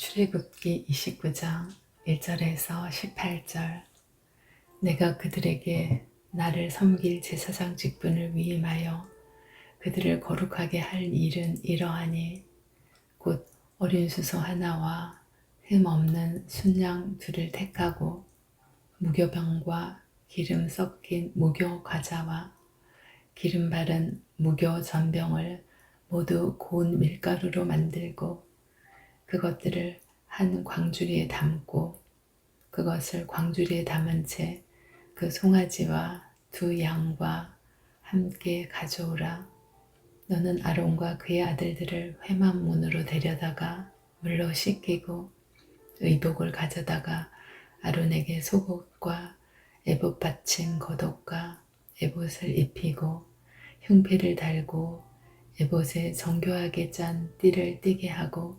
출애굽기 29장 1절에서 18절. 내가 그들에게 나를 섬길 제사장 직분을 위임하여 그들을 거룩하게 할 일은 이러하니 곧 어린 수소 하나와 흠 없는 순양 둘을 택하고 무교병과 기름 섞인 무교 과자와 기름 바른 무교 전병을 모두 고운 밀가루로 만들고 그것들을 한 광주리에 담고 그것을 광주리에 담은 채 그 송아지와 두 양과 함께 가져오라. 너는 아론과 그의 아들들을 회막문으로 데려다가 물로 씻기고 의복을 가져다가 아론에게 속옷과 에봇 받침 겉옷과 에봇을 입히고 흉패를 달고 에봇에 정교하게 짠 띠를 띠게 하고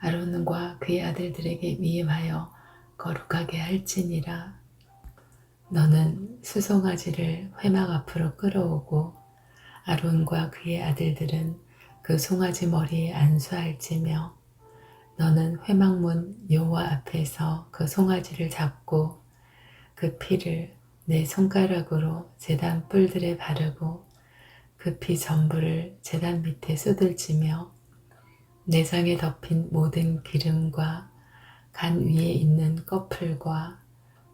아론과 그의 아들들에게 위임하여 거룩하게 할지니라. 너는 수송아지를 회막 앞으로 끌어오고 아론과 그의 아들들은 그 송아지 머리에 안수할지며 너는 회막문 여호와 앞에서 그 송아지를 잡고 그 피를 내 손가락으로 제단 뿔들에 바르고 그 피 전부를 제단 밑에 쏟을지며 내장에 덮인 모든 기름과 간 위에 있는 꺼풀과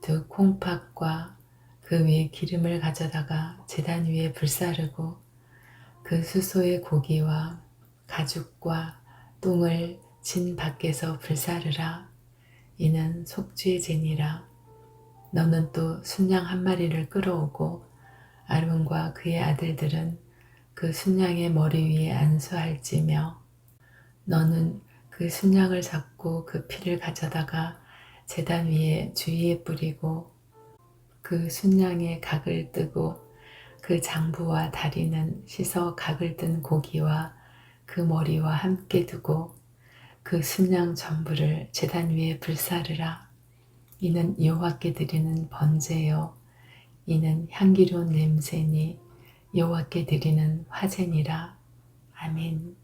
두 콩팥과 그 위에 기름을 가져다가 제단 위에 불사르고 그 수소의 고기와 가죽과 똥을 진 밖에서 불사르라. 이는 속죄 제니라. 너는 또 순양 한 마리를 끌어오고 아론과 그의 아들들은 그 순양의 머리 위에 안수할지며 너는 그 순양을 잡고 그 피를 가져다가 제단 위에 주위에 뿌리고 그 순양의 각을 뜨고 그 장부와 다리는 씻어 각을 뜬 고기와 그 머리와 함께 두고 그 순양 전부를 제단 위에 불사르라. 이는 여호와께 드리는 번제요. 이는 향기로운 냄새니 여호와께 드리는 화제니라. 아멘.